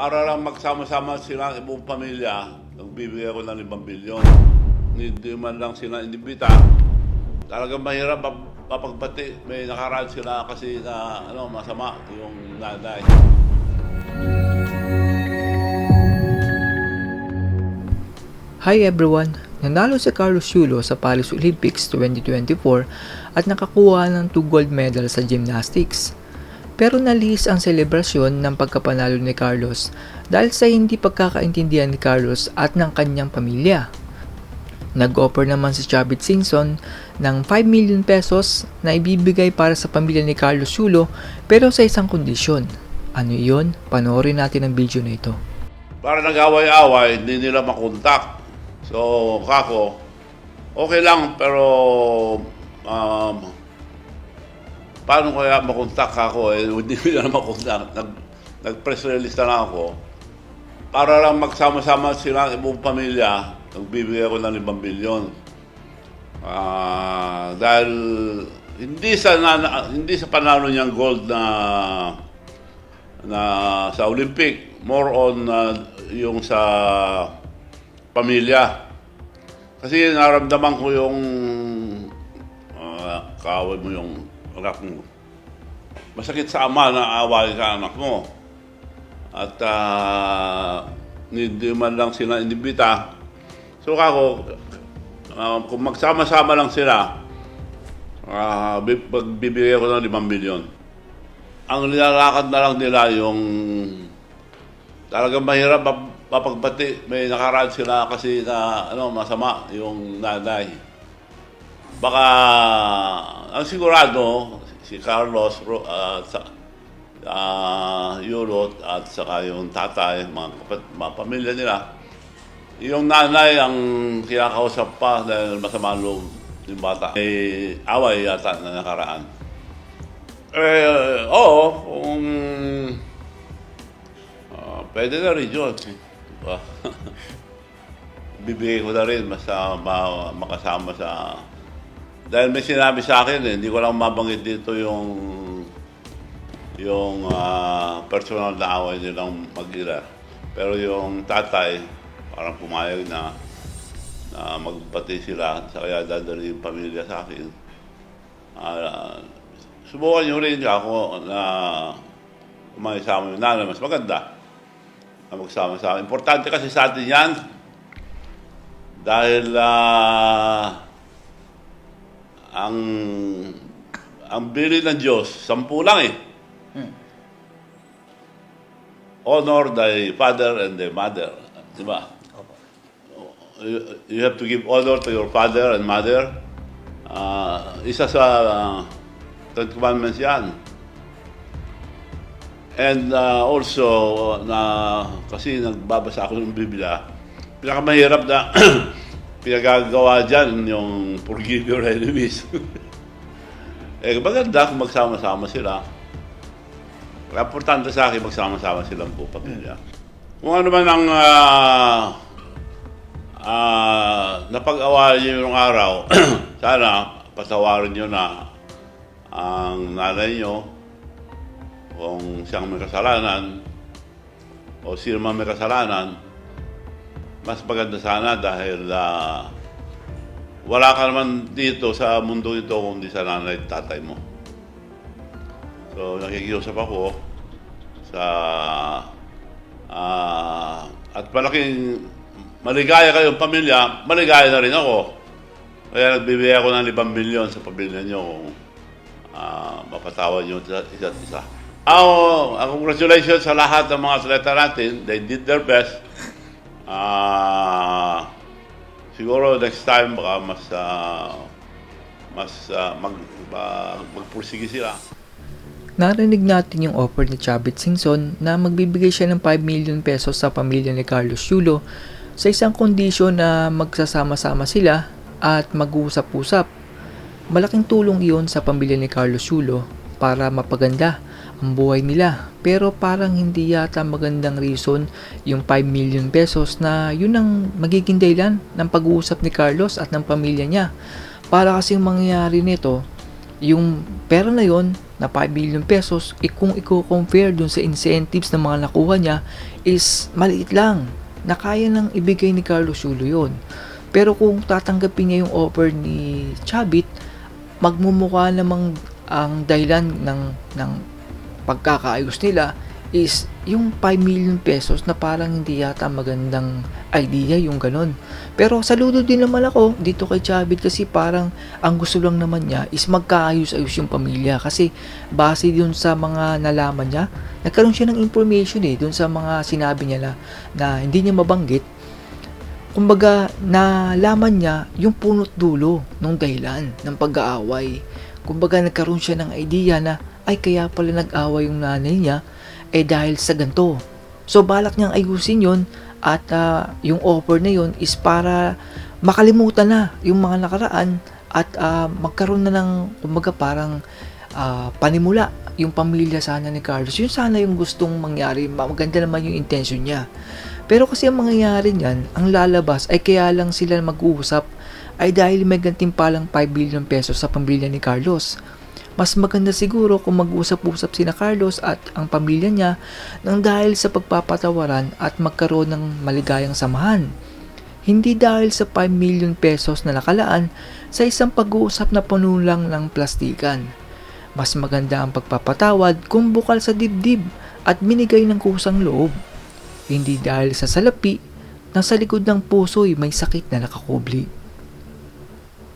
para lang magsama-sama sila ang buong pamilya, nagbibigay ako ng 5 bilyon. Hindi man lang sila inibita. Talagang mahirap map- mapagbati. May nakaraan sila kasi na ano, masama yung nanay. Hi everyone! Nanalo si Carlos Yulo sa Paris Olympics 2024 at nakakuha ng 2 gold medal sa gymnastics. Pero nalis ang selebrasyon ng pagkapanalo ni Carlos dahil sa hindi pagkakaintindihan ni Carlos at ng kanyang pamilya. Nag-offer naman si Chavit Singson ng 5 million pesos na ibibigay para sa pamilya ni Carlos Yulo pero sa isang kondisyon. Ano iyon? Panoorin natin ang video na ito. Para nag-away-away, hindi nila makontak. So, kako, okay lang, pero um, paano kaya makontak ako? Eh, hindi nila makontak. Nag, nag-press release na lang ako. Para lang magsama-sama sila ang buong pamilya, nagbibigay ako ng 5 bilyon. Ah, dahil hindi sa na, hindi sa panalo niyang gold na na sa Olympic, more on uh, yung sa pamilya. Kasi naramdaman ko yung uh, kaaway mo yung anak mo. Masakit sa ama na away ka anak mo. At uh, hindi man lang sila inibita. So ako, uh, kung magsama-sama lang sila, uh, magbibigay ko ng 5 milyon ang nilalakad na lang nila yung talagang mahirap map- mapagbati. May nakaraan sila kasi na ano, masama yung nanay. Baka ang sigurado si Carlos uh, sa uh, Yulot at saka yung tatay, mga, kapat- mga pamilya nila, yung nanay ang kinakausap pa dahil masama loob yung bata. May away yata na nakaraan. Eh, oo, kung ah, pwede na rin yun. Diba? Bibigay ko na rin basta ma- makasama sa... Dahil may sinabi sa akin eh, hindi ko lang mabanggit dito yung yung ah, personal na away nilang mag-ira. Pero yung tatay, parang pumayag na na magbati sila, sa kaya dadali yung pamilya sa akin. Ah, subukan nyo rin ako na kumaisama yung nanay, mas maganda na magsama-sama. Importante kasi sa atin yan dahil ah, ang ang bili ng Diyos, sampu lang eh. Honor thy father and thy mother. Di ba? You, you have to give honor to your father and mother. Ah, isa sa ah, Ten Commandments yan. And uh, also, na kasi nagbabasa ako ng Biblia, pinakamahirap na pinagagawa dyan yung forgive your enemies. eh, maganda kung magsama-sama sila. Importante sa akin, magsama-sama silang buong pamilya. Kung ano man ang ah, ah, napag-awayan niyo yung araw, sana patawarin niyo na ang nanay niyo kung siyang may kasalanan o sino man may kasalanan, mas maganda sana dahil ah, wala ka naman dito sa mundo ito kundi sa nanay at tatay mo. So nakikiusap ako sa ah, at malaking maligaya kayong pamilya, maligaya na rin ako. Kaya nagbibigay ako ng 5 milyon sa pamilya niyo kung ah, mapatawad niyo sa isa't isa. Oh, ah, congratulations sa lahat ng mga atleta natin. They did their best. Ah, siguro next time baka mas ah, mas ah, mag, mag magpursige sila. Narinig natin yung offer ni Chavit Singson na magbibigay siya ng 5 million pesos sa pamilya ni Carlos Yulo sa isang kondisyon na magsasama-sama sila at mag-uusap-usap. Malaking tulong iyon sa pamilya ni Carlos Yulo para mapaganda ang buhay nila. Pero parang hindi yata magandang reason yung 5 million pesos na yun ang magiging dahilan ng pag-uusap ni Carlos at ng pamilya niya. Para kasing mangyayari nito, yung pera na yon na 5 million pesos, eh, kung i-compare dun sa incentives na mga nakuha niya is maliit lang na kaya nang ibigay ni Carlos Yulo yun. Pero kung tatanggapin niya yung offer ni Chabit, magmumukha namang ang dahilan ng, ng pagkakaayos nila is yung 5 million pesos na parang hindi yata magandang idea yung ganun. Pero saludo din naman ako dito kay Chabit kasi parang ang gusto lang naman niya is magkaayos-ayos yung pamilya kasi base dun sa mga nalaman niya, nagkaroon siya ng information eh dun sa mga sinabi niya na, na hindi niya mabanggit kumbaga nalaman niya yung punot dulo ng dahilan ng pag-aaway. Kumbaga nagkaroon siya ng idea na ay kaya pala nag-away yung nanay niya eh dahil sa ganito. So balak niyang ayusin yon at ah, yung offer na yon is para makalimutan na yung mga nakaraan at ah, magkaroon na ng kumbaga parang ah, panimula yung pamilya sana ni Carlos. Yun sana yung gustong mangyari. Maganda naman yung intention niya. Pero kasi ang mangyayari niyan, ang lalabas ay kaya lang sila mag-uusap ay dahil may gantimpalang 5 billion pesos sa pamilya ni Carlos. Mas maganda siguro kung mag-usap-usap sina Carlos at ang pamilya niya nang dahil sa pagpapatawaran at magkaroon ng maligayang samahan. Hindi dahil sa 5 million pesos na nakalaan sa isang pag-uusap na puno lang ng plastikan. Mas maganda ang pagpapatawad kung bukal sa dibdib at binigay ng kusang loob. Hindi dahil sa salapi na sa likod ng puso ay may sakit na nakakubli.